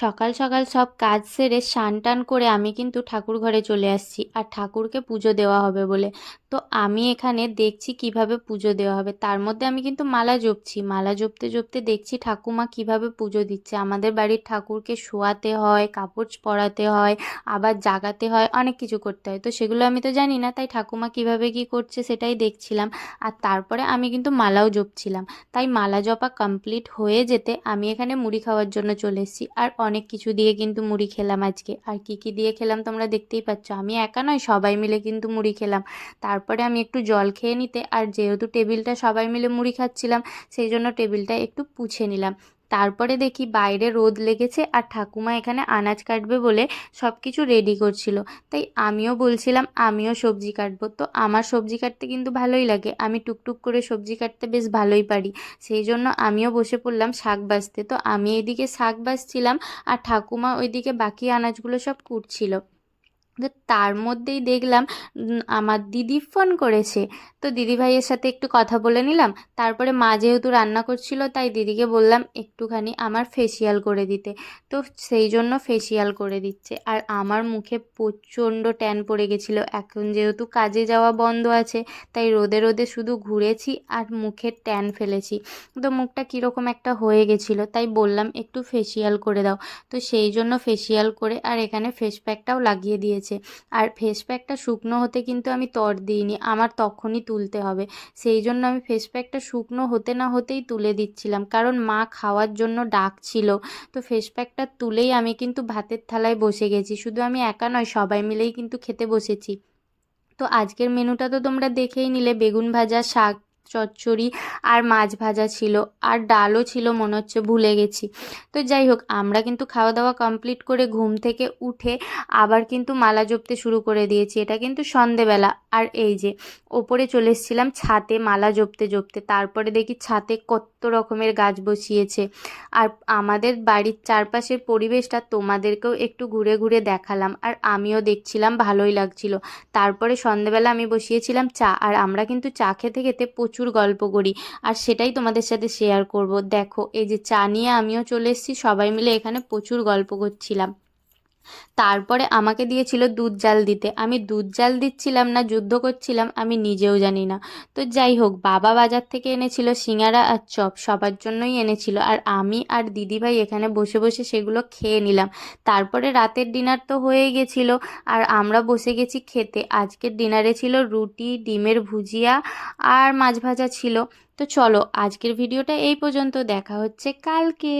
সকাল সকাল সব কাজ সেরে স্নান টান করে আমি কিন্তু ঠাকুর ঘরে চলে আসছি। আর ঠাকুরকে পুজো দেওয়া হবে বলে। তো আমি এখানে দেখছি কীভাবে পুজো দেওয়া হবে। তার মধ্যে আমি কিন্তু মালা জপছি। মালা জপতে জপতে দেখছি ঠাকুমা কীভাবে পুজো দিচ্ছে। আমাদের বাড়ির ঠাকুরকে শোয়াতে হয়, কাপড় পরাতে হয়, আবার জাগাতে হয়, অনেক কিছু করতে হয়। তো সেগুলো আমি তো জানি না, তাই ঠাকুমা কীভাবে কি করছে সেটাই দেখছিলাম। আর তারপরে আমি কিন্তু মালাও জপছিলাম। তাই মালা জপা কমপ্লিট হয়ে যেতে আমি এখানে মুড়ি খাওয়ার জন্য চলে এসেছি। আর অনেক কিছু দিয়ে কিন্তু মুড়ি খেলাম আজকে। আর কি কি দিয়ে খেলাম তোমরা দেখতেই পাচ্ছ। আমি একা নয়, সবাই মিলে কিন্তু মুড়ি খেলাম। তারপরে আমি একটু জল খেয়ে নিতে, আর যেহেতু টেবিলটা সবাই মিলে মুড়ি খাচ্ছিলাম, সেই জন্য টেবিলটা একটু পুছে নিলাম। তারপরে দেখি বাইরে রোদ লেগেছে আর ঠাকুমা এখানে আনাজ কাটবে বলে সব কিছু রেডি করছিল। তাই আমিও বলছিলাম, আমিও সবজি কাটবো। তো আমার সবজি কাটতে কিন্তু ভালোই লাগে। আমি টুকটুক করে সবজি কাটতে বেশ ভালোই পারি। সেই জন্য আমিও বসে পড়লাম শাক বাছতে তো আমি এদিকে শাক বাছছিলাম আর ঠাকুমা ওইদিকে বাকি আনাজগুলো সব কুটছিল। তো তার মধ্যেই দেখলাম আমার দিদি ফোন করেছে। তো দিদি ভাইয়ের সাথে একটু কথা বলে নিলাম। তারপরে মা যেহেতু রান্না করছিল, তাই দিদিকে বললাম একটুখানি আমার ফেসিয়াল করে দিতে। তো সেই জন্য ফেসিয়াল করে দিচ্ছে। আর আমার মুখে প্রচণ্ড ট্যান পড়ে গেছিল। এখন যেহেতু কাজে যাওয়া বন্ধ আছে, তাই রোদে রোদে শুধু ঘুরেছি আর মুখে ট্যান ফেলেছি। তো মুখটা কীরকম একটা হয়ে গেছিল, তাই বললাম একটু ফেসিয়াল করে দাও। তো সেই জন্য ফেসিয়াল করে আর এখানে ফেস প্যাকটাও লাগিয়ে দিয়েছে। আর ফেস প্যাকটা শুকনো হতে কিন্তু আমি তর দিইনি, আমার তখনই তুলতে হবে। সেই জন্য আমি ফেস প্যাকটা শুকনো হতে না হতেই তুলে দিচ্ছিলাম, কারণ মা খাওয়ার জন্য ডাকছিল তো ফেস প্যাকটা তুলেই আমি কিন্তু ভাতের থালায় বসে গেছি, শুধু আমি একা নয়, সবাই মিলেই কিন্তু খেতে বসেছি। তো আজকের মেনুটা তো তোমরা দেখেই নিলে, বেগুন ভাজা, শাক চচ্চড়ি আর মাছ ভাজা ছিল, আর ডালও ছিল, মনে হচ্ছে ভুলে গেছি। তো যাই হোক, আমরা কিন্তু খাওয়া দাওয়া কমপ্লিট করে ঘুম থেকে উঠে আবার কিন্তু মালা জপতে শুরু করে দিয়েছি। এটা কিন্তু সন্ধেবেলা। আর এই যে, ওপরে চলে এসেছিলাম ছাতে মালা জপতে জপতে। তারপরে দেখি ছাতে কত রকমের গাছ বসিয়েছে। আর আমাদের বাড়ির চারপাশের পরিবেশটা তোমাদেরকেও একটু ঘুরে ঘুরে দেখালাম। আর আমিও দেখছিলাম, ভালোই লাগছিল। তারপরে সন্ধেবেলা আমি বসিয়েছিলাম চা। আর আমরা কিন্তু চা খেতে খেতে প্রচুর গল্প করি আর সেটাই তোমাদের সাথে শেয়ার করব। দেখো, এই যে চা নিয়ে আমিও চলে এসেছি, সবাই মিলে এখানে প্রচুর গল্প করছিলাম। তারপরে আমাকে দিয়েছিল দুধ জাল দিতে। আমি দুধ জাল দিচ্ছিলাম না, যুদ্ধ করছিলাম, আমি নিজেও জানি না। তো যাই হোক, বাবা বাজার থেকে এনেছিল সিঙ্গারা আর চপ, সবার জন্যই এনেছিল। আর আমি আর দিদিভাই এখানে বসে বসে সেগুলো খেয়ে নিলাম। তারপরে রাতের ডিনার তো হয়ে গেছিল। আর আমরা বসে গেছি খেতে। আজকের ডিনারে ছিল রুটি, ডিমের ভুজিয়া আর মাছ ভাজা ছিল। তো চলো, আজকের ভিডিওটা এই পর্যন্ত। দেখা হচ্ছে কালকে।